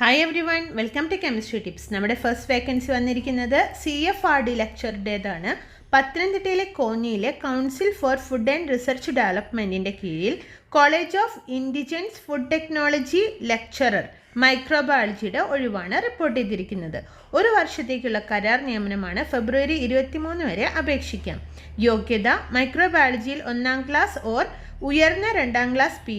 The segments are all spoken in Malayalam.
Hi everyone welcome to chemistry tips നമ്മുടെ ഫസ്റ്റ് വേക്കൻസി വന്നിരിക്കുന്നത് സി എഫ് ആർ ഡി ലെക്ചറുടേതാണ് പത്തനംതിട്ടയിലെ കോന്നിയിലെ council for food and research ഡെവലപ്മെന്റിന്റെ കീഴിൽ college of indigenous food technology lecturer മൈക്രോബയോളജിയുടെ ഒഴിവാണ് റിപ്പോർട്ട് ചെയ്തിരിക്കുന്നത്. ഒരു വർഷത്തേക്കുള്ള കരാർ നിയമനമാണ് ഫെബ്രുവരി ഇരുപത്തിമൂന്ന് വരെ അപേക്ഷിക്കാം. യോഗ്യത മൈക്രോബയോളജിയിൽ ഒന്നാം ക്ലാസ് ഓർ ഉയർന്ന രണ്ടാം ക്ലാസ് പി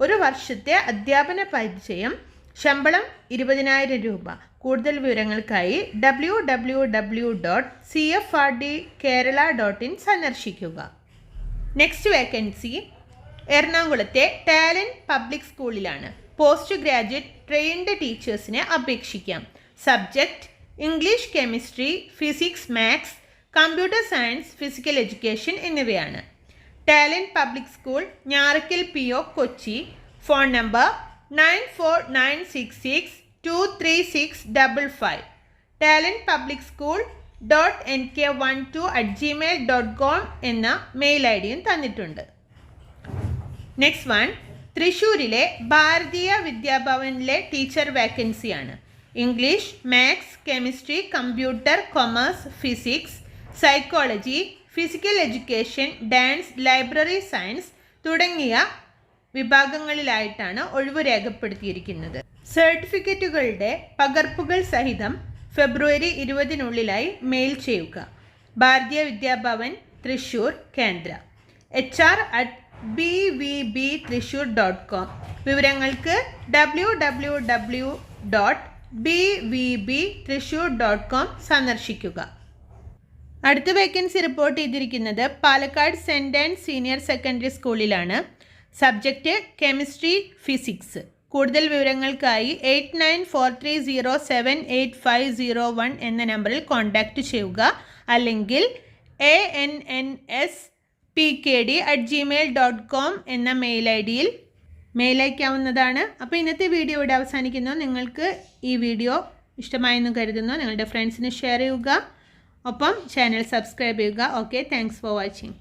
ഒരു വർഷത്തെ അധ്യാപന പരിചയം ശമ്പളം ഇരുപതിനായിരം രൂപ. കൂടുതൽ വിവരങ്ങൾക്കായി W W W dot C F R D Kerala dot in സന്ദർശിക്കുക. നെക്സ്റ്റ് വേക്കൻസി എറണാകുളത്തെ ടാലന്റ് പബ്ലിക് സ്കൂളിലാണ് പോസ്റ്റ് ഗ്രാജുവേറ്റ് ട്രെയിൻഡ് ടീച്ചേഴ്സിനെ അപേക്ഷിക്കാം. Subject English chemistry physics maths computer science physical education എന്നിവയാണ്. Talent public school Njarakkal P O Kochi phone number nine four nine six six two three six double five talent public school dot N K one two at Gmail dot com എന്ന മെയിൽ ഐ ഡിയും തന്നിട്ടുണ്ട്. നെക്സ്റ്റ് വൺ തൃശ്ശൂരിലെ ഭാരതീയ വിദ്യാഭവനിലെ ടീച്ചർ വേക്കൻസിയാണ് English maths chemistry computer commerce physics psychology physical education dance library science തുടങ്ങിയ വിഭാഗങ്ങളിലായിട്ടാണ് ഒഴിവ് രേഖപ്പെടുത്തിയിരിക്കുന്നത്. സർട്ടിഫിക്കറ്റുകളുടെ പകർപ്പുകൾ സഹിതം ഫെബ്രുവരി ഇരുപതിനുള്ളിലായി മെയിൽ ചെയ്യുക. Bharatiya Vidya Bhavan Thrissur Kendra. H R at B V B Thrissur dot com. വിവരങ്ങൾക്ക് W W W dot B V B Thrissur dot com സന്ദർശിക്കുക. അടുത്ത വേക്കൻസി റിപ്പോർട്ട് ചെയ്തിരിക്കുന്നത് Palakkad saint and senior secondary സ്കൂളിലാണ്. സബ്ജക്റ്റ് കെമിസ്ട്രി ഫിസിക്സ് കൂടുതൽ വിവരങ്ങൾക്കായി eight nine four three zero seven eight five zero one എന്ന നമ്പറിൽ കോൺടാക്റ്റ് ചെയ്യുക. അല്ലെങ്കിൽ A N N S P K D at Gmail dot com എന്ന മെയിൽ ഐ ഡിയിൽ മെയിൽ അയക്കാവുന്നതാണ്. അപ്പോൾ ഇന്നത്തെ വീഡിയോ ഇവിടെ അവസാനിക്കുന്നു. നിങ്ങൾക്ക് ഈ വീഡിയോ ഇഷ്ടമായെന്ന് കരുതുന്നു. നിങ്ങളുടെ ഫ്രണ്ട്സിന് ഷെയർ ചെയ്യുക. ഒപ്പം ചാനൽ സബ്സ്ക്രൈബ് ചെയ്യുക. Okay thanks for watching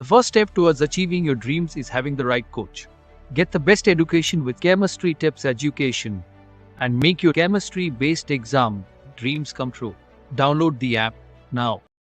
The first step towards achieving your dreams is having the right coach. Get the best education with Chemistry Tips Education and make your chemistry based exam dreams come true. Download the app now.